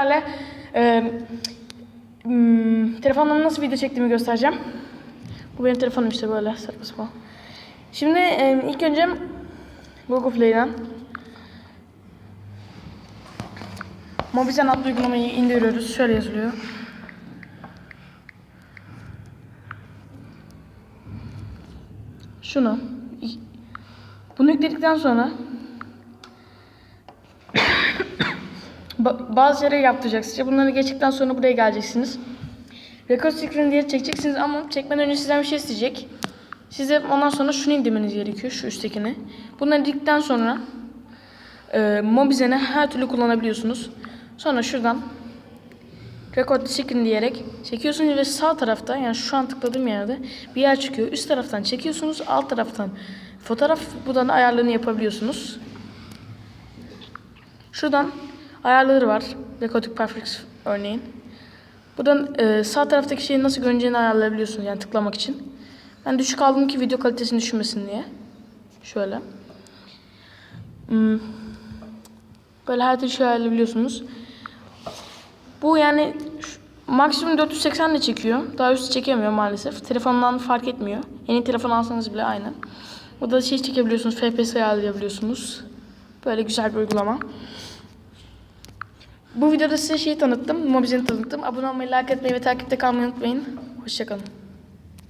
Sizlerle e, nasıl video çektiğimi göstereceğim. Bu benim telefonum işte böyle saçma sapan. Şimdi e, ilk önce Google Play'den Mobizen adlı uygulamayı indiriyoruz. Şöyle yazılıyor. Şunu. Bunu yükledikten sonra Ba- bazı yere yaptıracaksınız. İşte bunları geçtikten sonra buraya geleceksiniz. Record screen diye çekeceksiniz ama çekmeden önce sizden bir şey isteyecek. Size ondan sonra şunu indirmeniz gerekiyor. Şu üsttekini. Bunları indikten sonra e, Mobizen'i her türlü kullanabiliyorsunuz. Sonra şuradan Record screen diyerek çekiyorsunuz ve sağ tarafta yani şu an tıkladığım yerde bir yer çıkıyor. Üst taraftan çekiyorsunuz. Alt taraftan fotoğraf buradan ayarlarını yapabiliyorsunuz. Şuradan ayarları var. Recording Perfect örneğin. Buradan e, sağ taraftaki şeyi nasıl görüneceğini ayarlayabiliyorsunuz yani tıklamak için. Ben düşük aldım ki video kalitesini düşürmesin diye. Şöyle. Hmm. Böyle her türlü şey ayarlayabiliyorsunuz. Bu yani maksimum 480 ile çekiyor. Daha üstü çekemiyor maalesef. Telefondan fark etmiyor. Yeni telefon alsanız bile aynı. Burada şey çekebiliyorsunuz. FPS ayarlayabiliyorsunuz. Böyle güzel bir uygulama. Bu videoda size şeyi tanıttım. Mobizen'i tanıttım. Abone olmayı, like etmeyi ve takipte kalmayı unutmayın. Hoşçakalın.